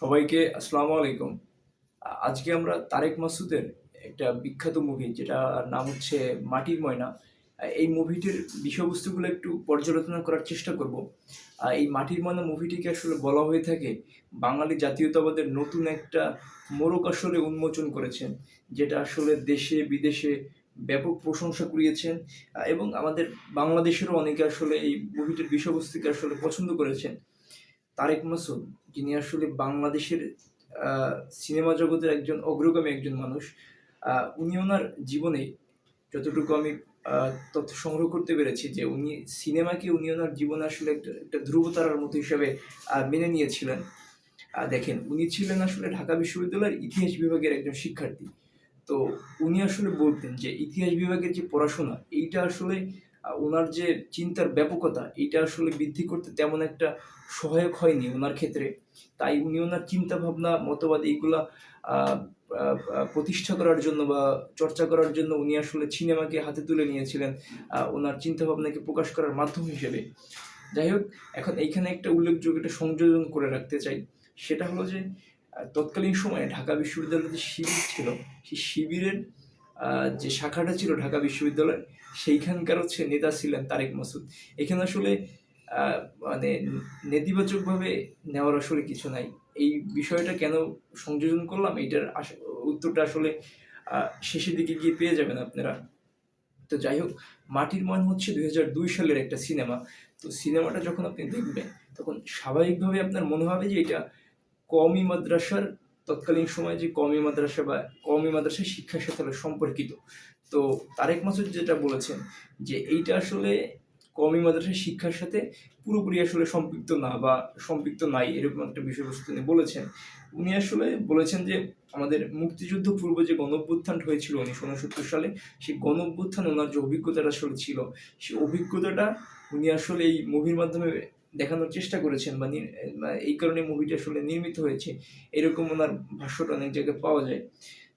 সবাইকে আসসালামু আলাইকুম। আজকে আমরা তারেক মাসুদের একটা বিখ্যাত মুভি যেটা নাম হচ্ছে মাটির ময়না। এই মুভিটির বিষয়বস্তুগুলো একটু পর্যালোচনা করার চেষ্টা করব। এই মাটির ময়না মুভিটিকে আসলে বলা হয়ে থাকে বাঙালি জাতীয়তাবাদের নতুন একটা মোরক আসলে উন্মোচন করেছেন, যেটা আসলে দেশে, বিদেশে ব্যাপক প্রশংসা কুড়িয়েছেন, এবং আমাদের বাংলাদেশেরও অনেকে আসলে এই মুভিটির বিষয়বস্তুকে আসলে পছন্দ করেছেন। তারেক মাসুদ, যিনি আসলে বাংলাদেশের সিনেমা জগতের একজন অগ্রগামী একজন মানুষ উনি ওনার জীবনে যতটুকু আমি তথ্য সংগ্রহ করতে পেরেছি যে উনি সিনেমাকে উনি ওনার জীবনে আসলে একটা একটা ধ্রুবতারার মতো হিসাবে মেনে নিয়েছিলেন। দেখেন, উনি ছিলেন আসলে ঢাকা বিশ্ববিদ্যালয়ের ইতিহাস বিভাগের একজন শিক্ষার্থী। তো উনি আসলে বলতেন যে ইতিহাস বিভাগের যে পড়াশোনা, এইটা আসলে ওনার যে চিন্তার ব্যাপকতা, এটা আসলে বৃদ্ধি করতে তেমন একটা সহায়ক হয়নি ওনার ক্ষেত্রে। তাই উনি ওনার চিন্তা ভাবনা মতবাদ এইগুলা প্রতিষ্ঠা করার জন্য বা চর্চা করার জন্য উনি আসলে সিনেমাকে হাতে তুলে নিয়েছিলেন ওনার চিন্তা ভাবনাকে প্রকাশ করার মাধ্যম হিসেবে। যাই হোক, এখন এইখানে একটা উল্লেখযোগ্য একটা সংযোজন করে রাখতে চাই। সেটা হলো যে তৎকালীন সময়ে ঢাকা বিশ্ববিদ্যালয়ের যে শিবির ছিল, সেই শিবিরের যে শাখাটা ছিল ঢাকা বিশ্ববিদ্যালয়, সেইখানকার হচ্ছে নেতা ছিলেন তারেক মাসুদ। এখানে আসলে মানে নেতিবাচকভাবে নেওয়ার আসলে কিছু নাই। এই বিষয়টা কেন সংযোজন করলাম, এইটার উত্তরটা আসলে শেষের দিকে গিয়ে পেয়ে যাবেন আপনারা। তো যাই হোক, মাটির ময়ন হচ্ছে দুই হাজার দুই সালের একটা সিনেমা। তো সিনেমাটা যখন আপনি দেখবেন, তখন স্বাভাবিকভাবে আপনার মনে হবে যে এটা কমই মাদ্রাসার তৎকালীন সময়ে যে কমি মাদ্রাসা বা কমি মাদ্রাসার শিক্ষার সাথে সম্পর্কিত। তো তারেক মাসুদ যেটা বলেছেন যে এইটা আসলে কমি মাদ্রাসার শিক্ষার সাথে পুরোপুরি আসলে সম্পৃক্ত না বা সম্পৃক্ত নাই এরকম একটা বিষয়বস্তু তিনি বলেছেন। উনি আসলে বলেছেন যে আমাদের মুক্তিযুদ্ধ পূর্ব যে গণঅভ্যুত্থান হয়েছিল উনিশশো উনসত্তর সালে, সেই গণঅভ্যুত্থান ওনার যে অভিজ্ঞতাটা আসলে ছিল, সেই অভিজ্ঞতাটা উনি আসলে এই মুভির মাধ্যমে দেখানোর চেষ্টা করেছেন বা এই কারণে মুভিটা আসলে নির্মিত হয়েছে, এরকম ওনার ভাষ্যটা অনেক জায়গায় পাওয়া যায়।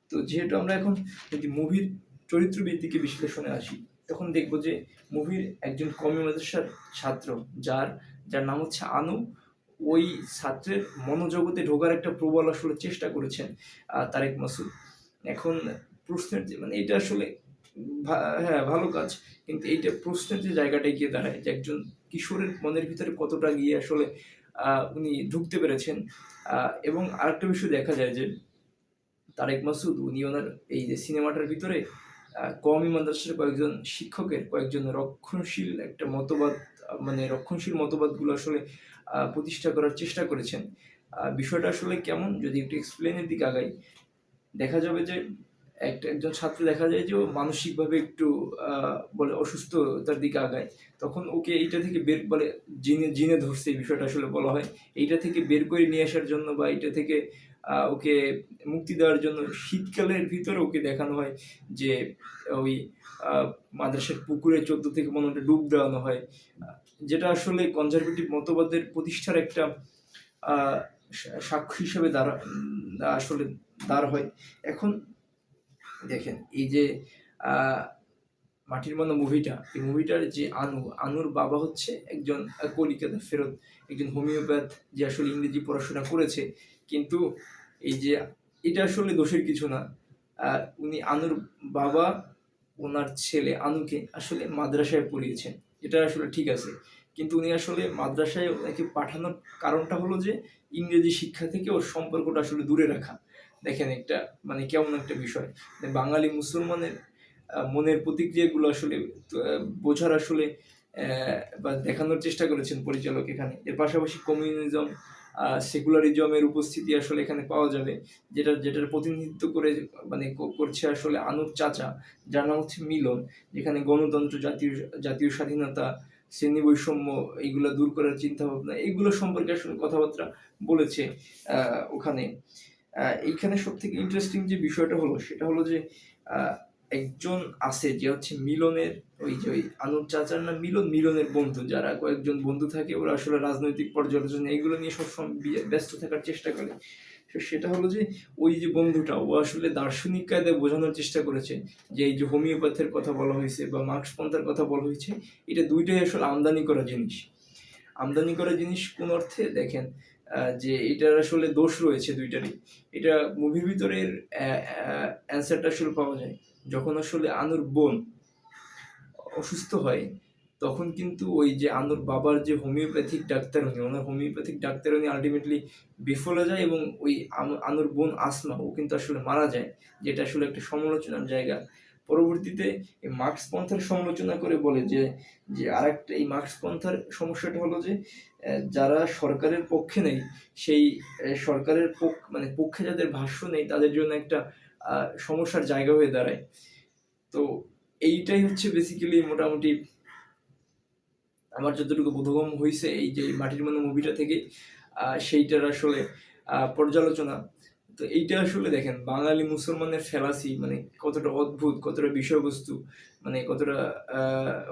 তো যেহেতু আমরা এখন যদি মুভির চরিত্র ভিত্তিকে বিশ্লেষণে আসি, তখন দেখব যে মুভির একজন কমি মাদ্রাসার ছাত্র, যার যার নাম হচ্ছে আনু, ওই ছাত্রের মনোজগতে ঢোকার একটা প্রবল আসলে চেষ্টা করেছেন তারেক মাসুদ। এখন প্রশ্নের যে মানে এটা আসলে হ্যাঁ ভালো কাজ। কিন্তু এইটা প্রশ্নের যে জায়গাটায় গিয়ে দাঁড়ায় যে একজন কিশোরের মনের ভিতরে কতটা গিয়ে আসলে উনি ঢুকতে পেরেছেন এবং আরেকটা বিষয় দেখা যায় যে তারেক মাসুদ, উনি ওনার এই যে সিনেমাটার ভিতরে কওমি মাদ্রাসার কয়েকজন শিক্ষকের, কয়েকজন রক্ষণশীল একটা মতবাদ মানে রক্ষণশীল মতবাদগুলো আসলে প্রতিষ্ঠা করার চেষ্টা করেছেন। বিষয়টা আসলে কেমন? যদি একটু এক্সপ্লেনের দিকে আগাই, দেখা যাবে যে একটা একজন ছাত্র দেখা যায় যে ও মানসিকভাবে একটু বলে অসুস্থতার দিকে আগায়। তখন ওকে এইটা থেকে বের, বলে জিনে জিনে ধরছে এই বিষয়টা আসলে বলা হয়। এইটা থেকে বের করে নিয়ে আসার জন্য বা এইটা থেকে ওকে মুক্তি দেওয়ার জন্য শীতকালের ভিতরে ওকে দেখানো হয় যে ওই মাদ্রাসার পুকুরে চোদ্দ থেকে পনেরোটা ডুব দেওয়ানো হয়। যেটা আসলে কনজারভেটিভ মতবাদের প্রতিষ্ঠার একটা সাক্ষ্য হিসেবে দাঁড়া আসলে দাঁড় হয়। এখন দেখেন, এই যে মাটির মতো মুভিটা এই মুভিটার যে আনু, আনুর বাবা হচ্ছে একজন কলিকাতা ফেরত, একজন হোমিওপ্যাথ যে আসলে ইংরেজি পড়াশোনা করেছে। কিন্তু এই যে, এটা আসলে দোষের কিছু না। উনি আনুর বাবা, ওনার ছেলে আনুকে আসলে মাদ্রাসায় পড়িয়েছেন। এটা আসলে ঠিক আছে। কিন্তু উনি আসলে মাদ্রাসায় ওনাকে পাঠানোর কারণটা হলো যে, ইংরেজি শিক্ষা থেকে ওর সম্পর্কটা আসলে দূরে রাখা। দেখেন একটা মানে কেমন একটা বিষয়। বাঙালি মুসলমানের মনের প্রতিক্রিয়াগুলো আসলে বোঝার আসলে বা দেখানোর চেষ্টা করেছেন পরিচালক এখানে। এর পাশাপাশি কমিউনিজম সেকুলারিজমের উপস্থিতি আসলে এখানে পাওয়া যাবে, যেটা, যেটার প্রতিনিধিত্ব করে মানে করছে আসলে আনুর চাচা, যার নাম হচ্ছে মিলন, যেখানে গণতন্ত্র, জাতীয় জাতীয় স্বাধীনতা শ্রেণি বৈষম্য এইগুলো দূর করার চিন্তা ভাবনা এইগুলো সম্পর্কে আসলে কথাবার্তা বলেছে ওখানে। এইখানে সব থেকে ইন্টারেস্টিং যে বিষয়টা হলো, সেটা হলো যে একজন আছে যে হচ্ছে মিলনের, ওই যে ওই আনুর চাচার না, মিলন, মিলনের বন্ধু, যারা কয়েকজন বন্ধু থাকে, ওরা আসলে রাজনৈতিক পর্যালোচনা, এগুলো নিয়ে সবসময় ব্যস্ত থাকার চেষ্টা করে। তো সেটা হলো যে, ওই যে বন্ধুটা, ও আসলে দার্শনিক কায়দায় বোঝানোর চেষ্টা করেছে যে, এই যে হোমিওপ্যাথের কথা বলা হয়েছে বা মার্কস পন্থার কথা বলা হয়েছে, এটা দুইটাই আসলে আমদানি করা জিনিস। আমদানি করা জিনিস কোন অর্থে, দেখেন যে এটার আসলে দোষ রয়েছে দুইটারই। এটা মুভির ভিতরের অ্যান্সারটা আসলে পাওয়া যায়। যখন আসলে আনুর বোন অসুস্থ হয়, তখন কিন্তু ওই যে আনুর বাবার যে হোমিওপ্যাথিক ডাক্তার উনি, ওনার হোমিওপ্যাথিক ডাক্তার উনি আলটিমেটলি বিফলে যায় এবং ওই আনুর বোন আসমা, ও কিন্তু আসলে মারা যায়, যেটা আসলে একটা সমালোচনার জায়গা। পরবর্তীতে এই মার্কস পন্থার সমালোচনা করে বলে যে যে আরেকটা এই মার্কস পন্থার সমস্যাটা হলো যে যারা সরকারের পক্ষে নেই, সেই সরকারের পক্ষ মানে পক্ষে যাদের ভাষ্য নেই, তাদের জন্য একটা সমস্যার জায়গা হয়ে দাঁড়ায়। তো এইটাই হচ্ছে বেসিক্যালি মোটামুটি আমার যতটুকু বোধগম হয়েছে এই যে মাটির মনে মুভিটা থেকে সেইটার আসলে পর্যালোচনা। তো এইটা আসলে দেখেন, বাঙালি মুসলমানের ফেলাসি মানে কতটা অদ্ভুত, কতটা বিষয়বস্তু মানে কতটা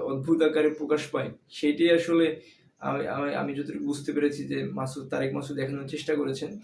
অদ্ভুত আকারে প্রকাশ পায় সেইটাই আসলে আমি- আমি যতটুকু বুঝতে পেরেছি যে মাসুদ, তারেক মাসুদ দেখানোর চেষ্টা করেছেন।